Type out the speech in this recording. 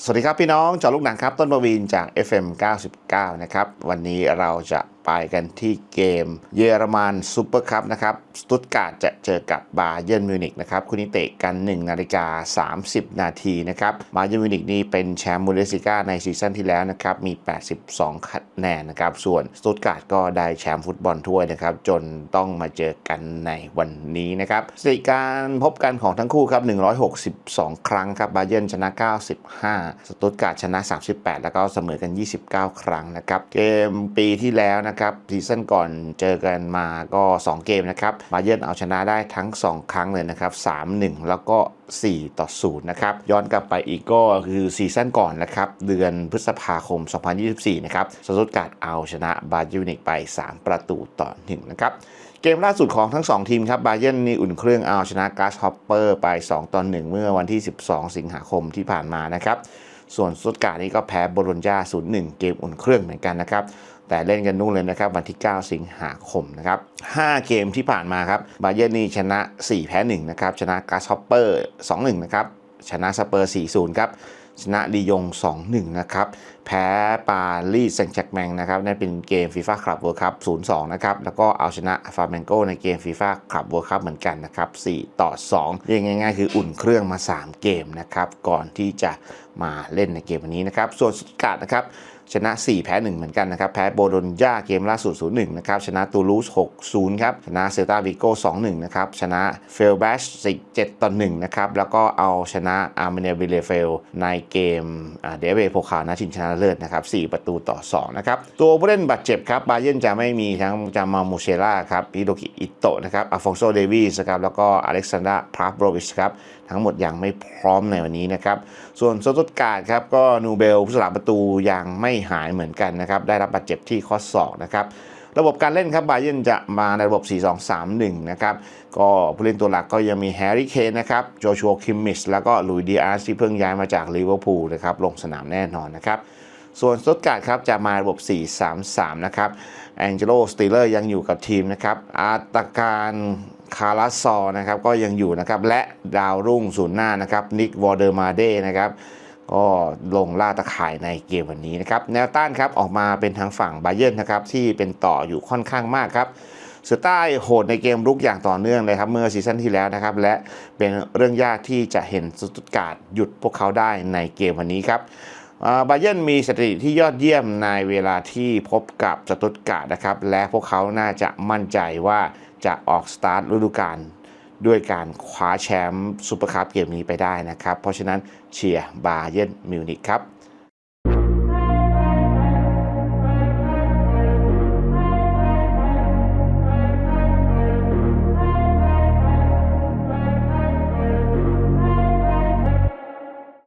สวัสดีครับพี่น้องจอลูกหนังครับต้นประวีนจาก FM 99 นะครับ วันนี้เราจะไปกันที่เกมเยอรมันซูเปอร์คัพนะครับสตุตการ์ดจะเจอกับบาเยิร์นมิวนิกนะครับคู่นี้เตะกัน 1 นาฬิกา 30 นาทีนะครับบาเยิร์นมิวนิกนี่เป็นแชมป์บูเดสลิก้าในซีซั่นที่แล้วนะครับมี 82 คะแนนนะครับส่วนสตุตการ์ดก็ได้แชมป์ฟุตบอลถ้วยนะครับจนต้องมาเจอกันในวันนี้นะครับสถิติการพบกันของทั้งคู่ครับ 162 ครั้งครับบาเยิร์นชนะ 95 สตุตการ์ดชนะ 38 แล้วก็เสมอกัน 29 ครั้งนะครับเกมปีที่แล้วนะครับซีซั่นก่อนเจอกันมาก็ 2 เกมนะครับบาเยิร์นเอาชนะได้ทั้ง 2 ครั้งเลยนะครับ 3-1 แล้วก็ 4 ต่อ 0 นะครับ ย้อนกลับไปอีกก็คือซีซั่นก่อนนะครับ เดือนพฤษภาคม 2024 นะครับสตุตการ์ดเอาชนะบาเยิร์นิกไป 3 ประตูต่อ 1 นะครับเกมล่าสุดของทั้ง 2 ทีมครับบาเยิร์นนี่อุ่นเครื่องเอาชนะกาสฮอปเปอร์ไป 2 ต่อ 1 เมื่อวันที่ 12 สิงหาคมที่ผ่านมานะครับ ส่วนสตุตการ์ดนี่ก็แพ้โบโลญญา0-1 เกมอุ่นเครื่องเหมือนกันนะครับ แต่เล่นกันนู่นเลยนะครับวันที่ 9 สิงหาคมนะครับ 5 เกมที่ผ่านมาครับบาเยิร์นนี่ชนะ 4 แพ้ 1 นะครับ ชนะกาสฮอปเปอร์ 2-1 นะครับ ชนะสเปอร์ 4-0 ครับชนะลียง 2-1 นะครับ แพ้ปารีสแซงต์แจ็กแมงนะครับนั่นเป็นเกมฟีฟ่าคลับเวิร์คัพ0-2 นะครับ แล้วก็เอาชนะฟาร์เมนโกในเกมฟีฟ่าคลับเวิร์คัพเหมือนกันนะครับ4ต่อ2เรียกง่ายๆ คืออุ่นเครื่องมา 3 เกมนะครับ ก่อนที่จะมาเล่นในเกมวันนี้นะครับ ส่วนสตุตการ์ดนะครับชนะ 4 แพ้ 1 เหมือนกันนะครับ แพ้โบโลญญาเกมล่าสุด 0-1 นะครับ ชนะตูลูส 6-0 ครับ ชนะเซลตาวิโก้ 2-1 นะครับ ชนะเฟลแบช7ต่อ 1 นะครับ แล้วก็เอาชนะอาร์เมเนียบิเลเฟลในเกมเดเวโพคานาชิงชนะเลิศนะครับ4ประตูต่อ2นะครับตัวผู้เล่นบาดเจ็บครับบาเยนจะไม่มีทั้งจามามูเชล่าครับฮิโดกิอิโตะนะครับอัลฟองโซเดวิสครับแล้วก็อเล็กซานดราพราฟโรวิชครับทั้งหมดยังไม่พร้อมในวันนี้นะครับส่วนสตุตการ์ดครับก็นูเบลผู้สลับประตูยังไม่หายเหมือนกันนะครับได้รับบาดเจ็บที่ข้อศอกนะครับ ระบบการเล่นครับบาเยนจะมาในระบบ 4-2-3-1 นะครับ ก็ผู้เล่นตัวหลักก็ยังมีแฮร์รี่เคนนะครับโจชัวคิมมิชแล้วก็ลุยดีอาร์ที่เพิ่งย้ายมาจากลิเวอร์พูลนะครับลงสนามแน่นอนนะครับส่วนสตุตการ์ดครับจะมาระบบ 4-3-3 นะครับแองเจโลสตีเลอร์ยังอยู่กับทีมนะครับอาตาการคาราซอร์นะครับก็ยังอยู่นะครับและดาวรุ่งศูนย์หน้านะครับนิกวอร์เดอร์มาเดนะครับ ก็ลงล่าตะข่ายในเกมวันนี้นะครับ แนวต้านครับออกมาเป็นทางฝั่งไบเยนนะครับที่เป็นต่ออยู่ค่อนข้างมากครับเสือใต้โหดในเกมรุกอย่างต่อเนื่องเลยครับเมื่อซีซั่นที่แล้วนะครับ และเป็นเรื่องยากที่จะเห็นสตุตการ์ดหยุดพวกเขาได้ในเกมวันนี้ครับบาเยนมีสถิติที่ยอดเยี่ยมในเวลาที่พบกับสตุตการ์ดนะครับ และพวกเขาน่าจะมั่นใจว่าจะออกสตาร์ทฤดูกาล ด้วยการคว้าแชมป์ซูเปอร์คัพเกมนี้ไปได้นะครับ เพราะฉะนั้นเชียร์บาเยิร์นมิวนิกครับ